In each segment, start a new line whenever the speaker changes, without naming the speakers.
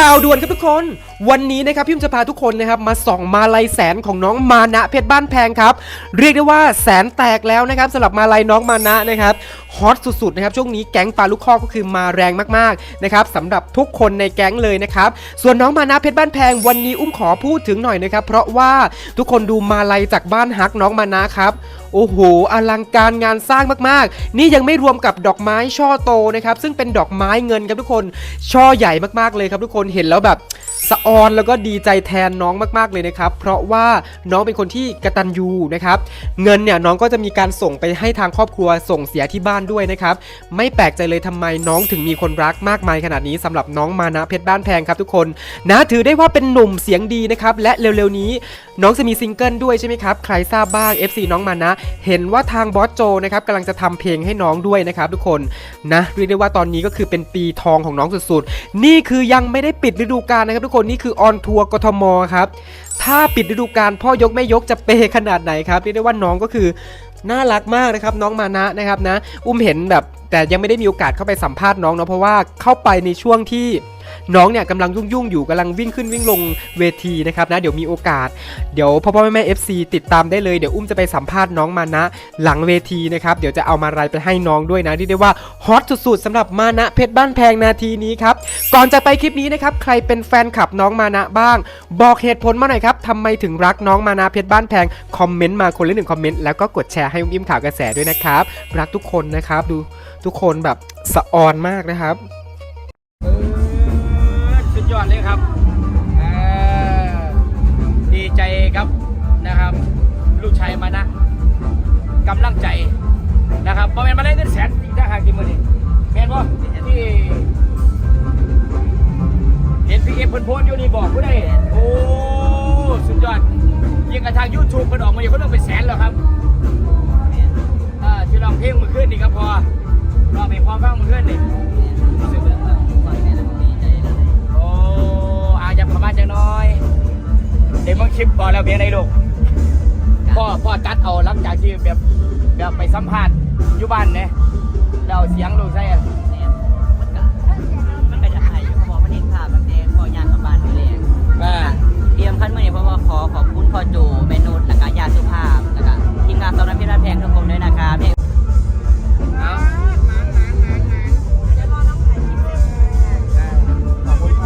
ข่าวด่วนครับทุกคน วันนี้นะครับพี่อุ้มจะพาทุกคนนะครับมาส่องมาลัยแสนของน้องมานะเพชรบ้านแพงครับ เรียกได้ว่าแสนแตกแล้วนะครับสำหรับมาลัยน้องมานะนะครับฮอตสุดๆนะครับช่วงนี้แก๊งปลาลูกคอก็คือมาแรงมากๆนะครับสำหรับทุกคนในแก๊งเลยนะครับส่วนน้องมานะเพชรบ้านแพงวันนี้อุ้มขอพูดถึงหน่อยนะครับเพราะว่าทุกคนดูมาลัยจากบ้านฮักน้องมานะครับโอ้โห อลังการงานสร้างมากๆ นี่ยังไม่รวมกับดอกไม้ช่อโตนะครับ ซึ่งเป็นดอกไม้เงินครับทุกคน ช่อใหญ่มากๆเลยครับทุกคน เห็นแล้วแบบสะอออนแล้วก็ดีใจแทนน้องมากๆเลยนะครับ เพราะว่าน้องเป็นคนที่กระตันยูนะครับ เงินเนี่ยน้องก็จะมีการส่งไปให้ทางครอบครัวส่งเสียที่บ้านด้วยนะครับ ไม่แปลกใจเลยทำไมน้องถึงมีคนรักมากมายขนาดนี้สำหรับน้องมานะเพชรบ้านแพงครับทุกคนนะถือได้ว่าเป็นหนุ่มเสียงดีนะครับและเร็วๆนี้ น้องจะมีซิงเกิลด้วยใช่ไหมครับ ใครทราบบ้าง FC น้องมานะ เห็นว่าทางบอสโจนะครับกำลังจะทำเพลงให้น้องด้วยนะครับทุกคนนะเรียกได้ว่าตอนนี้ก็คือเป็นปีทองของน้องสุดๆ นี่คือยังไม่ได้ปิดฤดูกาลนะครับทุกคนนี่คือออนทัวร์กทมครับถ้าปิดฤดูกาลพ่อยกแม่ยกจะเปขนาดไหนครับเรียกได้ว่าน้องก็คือน่ารักมากนะครับน้องมานะนะครับนะ อุ้มเห็นแบบแต่ยังไม่ได้มีโอกาสเข้าไปสัมภาษณ์น้องเนาะเพราะว่าเข้าไปในช่วงที่ น้องเนี่ยกำลังยุ่งๆอยู่กำลังวิ่งขึ้นวิ่งลงเวทีนะครับนะเดี๋ยวมีโอกาส เดี๋ยวพ่อพ่อแม่แม่ FC ติดตามได้เลยเดี๋ยวอุ้มจะไปสัมภาษณ์น้องมานะ หลังเวทีนะครับเดี๋ยวจะเอามารายไปให้น้องด้วยนะที่ได้ว่าฮอตสุดๆสำหรับมานะเพชรบ้านแพงนาทีนี้ครับก่อนจะไปคลิปนี้นะครับใครเป็นแฟนคลับน้องมานะบ้าง บอกเหตุผลมาหน่อยครับทำไมถึงรักน้องมานะเพชรบ้านแพงคอมเมนต์มาคนละหนึ่งคอมเมนต์แล้วก็กดแชร์ให้อุ้มอิ่มข่าวกระแสด้วยนะครับรักทุกคนนะครับดูทุกคนแบบสะออนมากนะครับ
ครับดีใจครับนะครับ ลูกชายมานะกำลังใจนะครับพอแมนมาได้เงินแสนอีกต่างหากกี่มือนี่แมนบ่ที่เห็นพี่เอฟเพิ่นโพสต์อยู่นี่บอกผู้ใดโอ้สุดยอดยิงกระทางยูทูบเพิ่นออกมาอยู่เขาเรื่องเป็นแสนแล้วครับอ่าที่ลองเพลงมื่อคืนนี่ครับพอ พ่อพ่อจัดเอาหลังจากที่แบบแบบไปสัมภาษณ์อยู่บ้านเนี่ยเราเอาเสียงลูกใช่อะ
มันก็จะหายอยู่เพราะว่ามันเห็นภาพตั้งแต่พอยางกับบ้านอยู่เลย
อ่า
เตรียมขั้นเมื่อนี้เพราะว่าขอขอบคุณพ่อจูเมนูและก็ยาสุภาพแล้วก็ทีมงานสำนักพิรันแพงทุกคนด้วยนะครับเพลง
เอา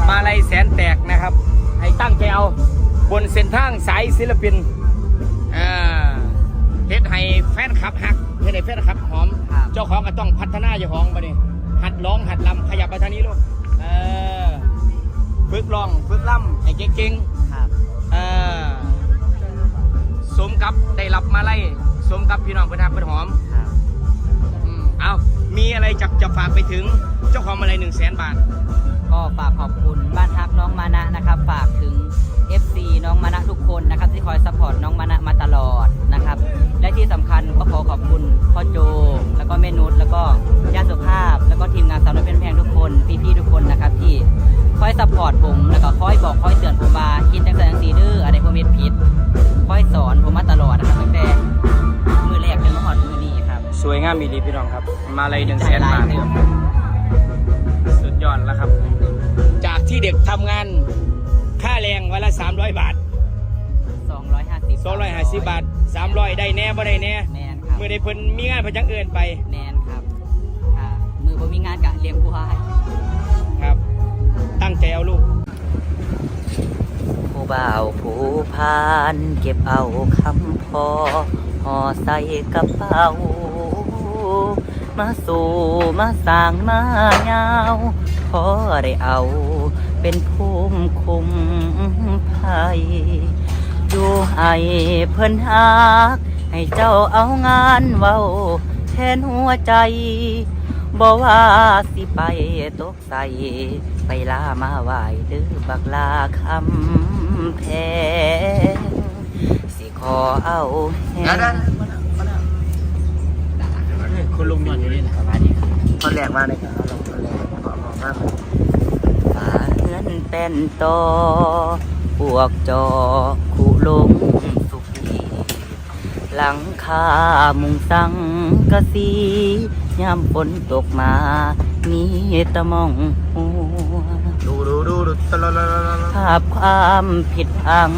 มาลัยแสนแตกนะครับ ให้ตั้งใจเอาบนเส้นทางสายศิลปินอ่าเฮ็ด ให้แฟนคลับหักเฮ็ดให้แฟนคลับหอม
ครับ
เจ้าของก็ต้องพัฒนาเจ้าของมาเนี่ยหัดร้องหัดลำขยับไปทางนี้ลูกเออฝึกร้องฝึกล่ำให้เก่ง
ครับ
ๆเออสมกับได้รับมาไล่สมกับพี่น้องเพื่อนหักเพื่อนหอม
ครับ
อืมเอามีอะไรจะจะฝากไปถึงเจ้าของมาลัยหนึ่งแสนบาท
ก็ฝากขอบคุณบ้านทักน้องมานะ ซัพพอร์ตผมแล้วก็คอยบอกคอยเตือนผมมาคิดจังสันจังสีดื้ออะไรพวกเม็ดผิดคอยสอนผมมาตลอดนะครับตั้งแต่มือแรกจนมาหอดมือนี้ครับ
สวยงามมีดีพี่น้องครับ มาลัยหนึ่ง
ใจ
แสน
ร้าย
บาท
เต็ม
สุดยอดแล้วครับ จากที่เด็กทำงานค่าแรงวันละ 300 บาท
250
250 บาท 300 ได้แน่บ่ได้แน่
แมนครับ
เมื่อได้เพิ่นมีงานเพิ่นจังเอินไป
แมนครับอ่ามือผมมีงานกะเลี้ยงควา บ่าวผู้พานเก็บเอาคำพอห่อใส่กระเป๋า มาสู่มาสร้างมายาวพอได้เอา เป็นภูมิคุ้มภัยอยู่ให้เพิ่นฮัก ให้เจ้าเอางานเว้าแทนหัวใจ บ่ว่าสิไปตกใส่ไปลามาไหวหรือบักลาคำแพงสิขอเอาแหง
คุณลุงนอนอยู่นี่นะ
ประมาณนี้ครับ
คนแรกมากเลยครับเอาลงคนแรกขอบอกมาก
ป่าเงินเป็นตอพวกจอคู่ลงสุขีหลังคามุงสังกะสี ยามฝนตกมา มีแตะมองหัว
ดูดูดูดู
ภาพความผิดพัง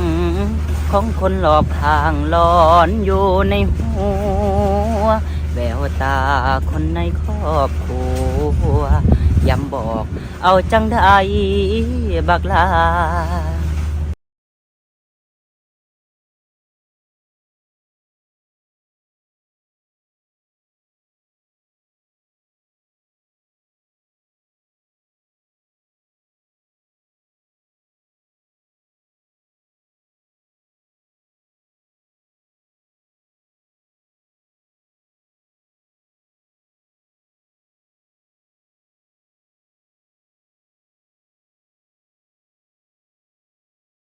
ของคนหลอบข้างหลอนอยู่ในหัว แววตาคนในครอบครัวย้ำบอก เอาจังได้บักลา